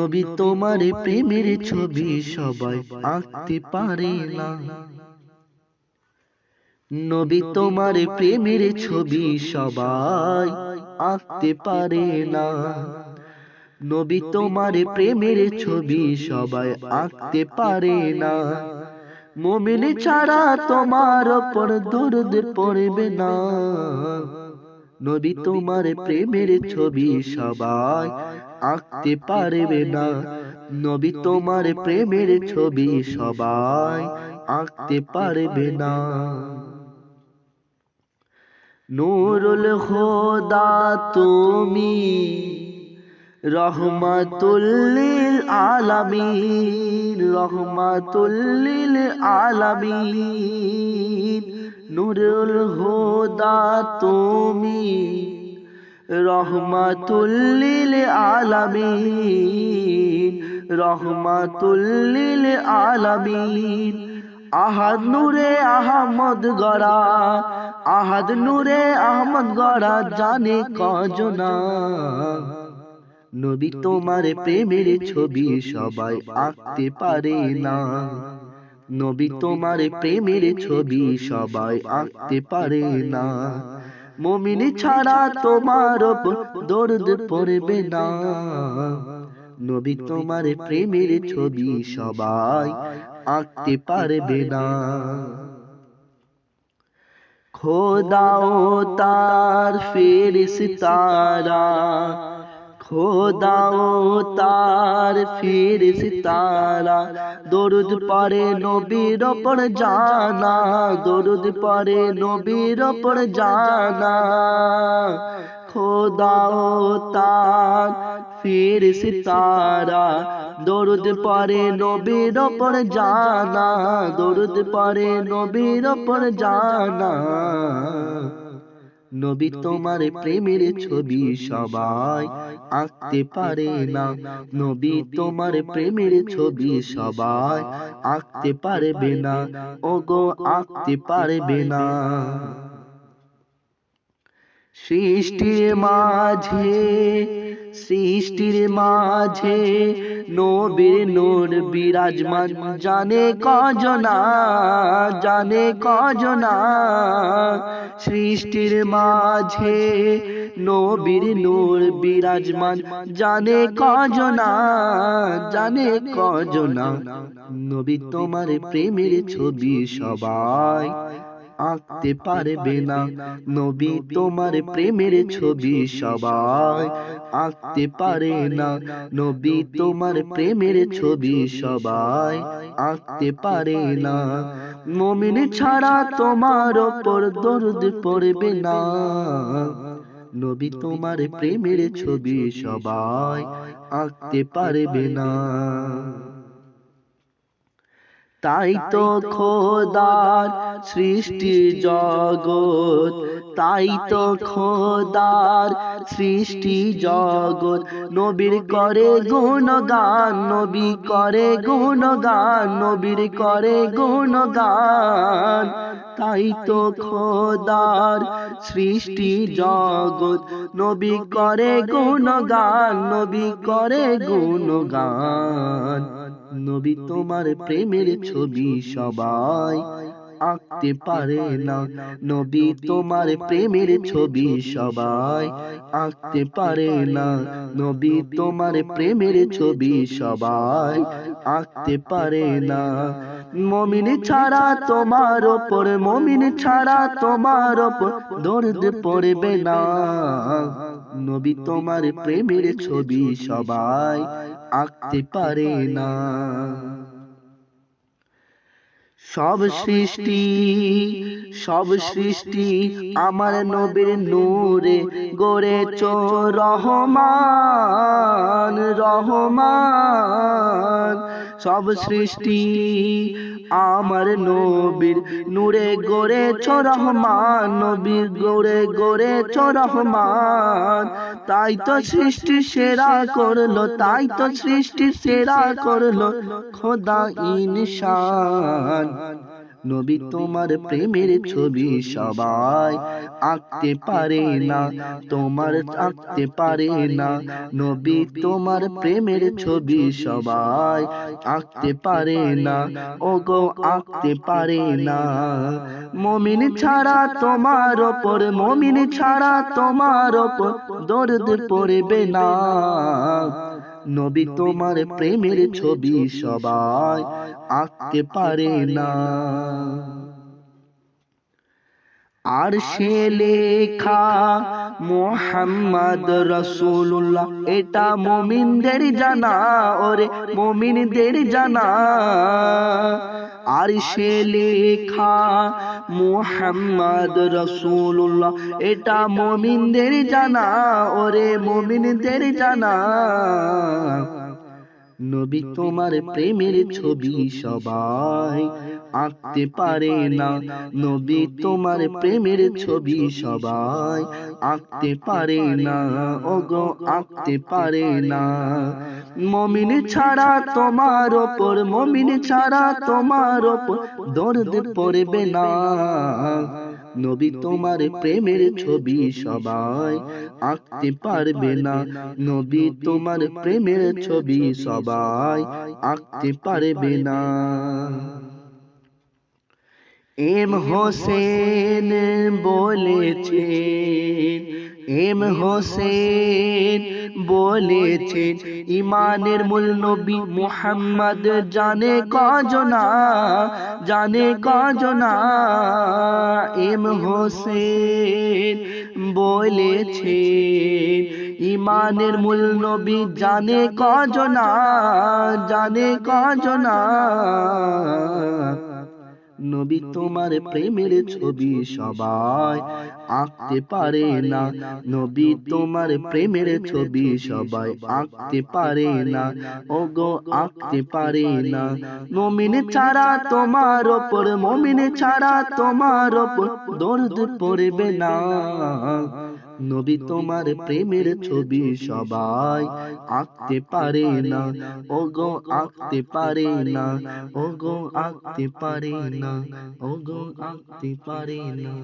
নবী তোমার প্রেমের ছবি সবাই আঁকতে পারে না। নবী তোমার প্রেমের ছবি সবাই আঁকতে পারে না। নবী তোমার প্রেমের ছবি সবাই আঁকতে পারে না। মোমিন ছাড়া তোমার ওপর দরদ পড়বে না। নবী তোমার প্রেমের ছবি সবাই আঁকতে পারবে না। নবী তোমার প্রেমের ছবি সবাই আঁকতে পারবে না। নুরুল খোদা তুমি রহমাতুল্লিল আলামিন রহমাতুল্লিল আলামিন। নুরুল হুদা তুমি রহমাতুল্লিল আলামিন রহমাতুল্লিল আলামিন। আহাদ নূরে আহমদ গড়া, আহাদ নূরে আহমদ গড়া জানে কজনা নবী তোমার প্রেমের ছবি সবাই আঁকতে পারে না। নবী তোমার প্রেমের ছবি সবাই আঁকতে পারে না। মমিন ছাড়া তোমার দর্দ পড়বে না। নবী তোমার প্রেমের ছবি সবাই আঁকতে পারবে না। খোদাও তার ফেরিস্তারা খোদাও তার ফেরিস্তারা দরুদ পরে নবীর ওপর জানা, দরুদ পরে নবীর ওপর জানা। খোদাও তার ফেরিস্তারা দরুদ পরে নবীর ওপর জানা, দরুদ পরে নবীর ওপর জানা। নবী তোমার প্রেমের ছবি সবাই আঁকতে পারে না। নবী তোমার প্রেমের ছবি সবাই আঁকতে পারবে না। ওগো আঁকতে পারবে না। সৃষ্টির মাঝে সৃষ্টির মাঝে নবীর নূর বিরাজমান। জানে কজনা জানে কজনা সৃষ্টির মাঝে নবীর নূর বিরাজমান। জানে কজনা জানে কজনা। নবী তোমার প্রেমের ছবি সবাই। আঁকতে পারবে না। নবী তোমার প্রেমের ছবি সবাই আঁকতে পারে না। নবী তোমার প্রেমের ছবি সবাই আঁকতে পারে না। মমিন ছাড়া তোমার ওপর দরদ পড়বে না। নবী তোমার প্রেমের ছবি সবাই আঁকতে পারবে না। তাই তো খোদার সৃষ্টি জগৎ তাই তো খোদার সৃষ্টি জগৎ। নবীর করে গুণগান নবী করে গুণগান নবীর করে গুণগান। তাই তো খোদার সৃষ্টি জগৎ। নবী করে গুণগান নবী করে গুণগান। নবী তোমার প্রেমের ছবি সবাই আঁকতে পারে না। নবী তোমার প্রেমের ছবি সবাই আঁকতে পারে না। নবী তোমার প্রেমের ছবি সবাই আঁকতে পারে না। মমিন ছাড়া তোমার ওপর মমিন ছাড়া তোমার ওপর দর্দ পড়বে না। নবী তোমার প্রেমের ছবি সবাই আঁকতে পারে না। সব সৃষ্টি সব সৃষ্টি আমার নবীর নূরে গড়েছ রহমান রহমান। সব সৃষ্টি আমার নবীর নূরে চরহ মান নবীর গড়ে চরহ মান তাই তো সৃষ্টি সেরা করল, তাই তো সৃষ্টি সেরা করল খোদা ইনশান। নবী তোমার প্রেমের ছবি সবাই আঁকতে পারে না, তোমার আঁকতে পারে না। নবী তোমার প্রেমের ছবি সবাই আঁকতে পারে না ও গো আঁকতে পারে না। মমিন ছাড়া তোমার ওপর, মমিন ছাড়া তোমার ওপর দর্দ পড়বে না। নবী তোমার প্রেমের ছবি সবাই আঁকতে পারে না। আর সে লেখা মোহাম্মদ রসুল্লাহ এটা মমিনদের জানা ওরে মমিনদের জানা। আর সে লেখা মোহাম্মদ রসুল্লাহ এটা মমিনদের জানা ওরে মমিনদের জানা। নবী তোমার প্রেমের ছবি সবাই আঁকতে পারে না। নবী তোমার প্রেমের ছবি সবাই আঁকতে পারে না। ওগো আঁকতে পারে না। মমিন ছাড়া তোমার ওপর মমিন ছাড়া তোমার ওপর দর্দ পড়বে না। নবী তোমার প্রেমের ছবি সবাই আঁকতে পারবে না। নবী তোমার প্রেমের ছবি সবাই আঁকতে পারবে না। এম হোসেন বলেছেন এম হোসেন বলেছেন ইমানের মূল নবী মুহাম্মদ জানে কজনা জানে কজনা। এম হোসেন বলেছেন ইমানের মূল নবী জানে কজনা জানে কজনা। নবী তোমার প্রেমের ছবি সবাই আঁকতে পারে না। নবী তোমার প্রেমের ছবি সবাই আঁকতে পারে না। ওগো আঁকতে পারে না। মমিন ছাড়া তোমার ওপর মমিন ছাড়া তোমার ওপর দর্দ পড়বে না। নবী তোমার প্রেমের ছবি সবাই আঁকতে পারে না। ও গো আঁকতে পারে না। ও গো আঁকতে পারে না। ও গো আঁকতে পারে না।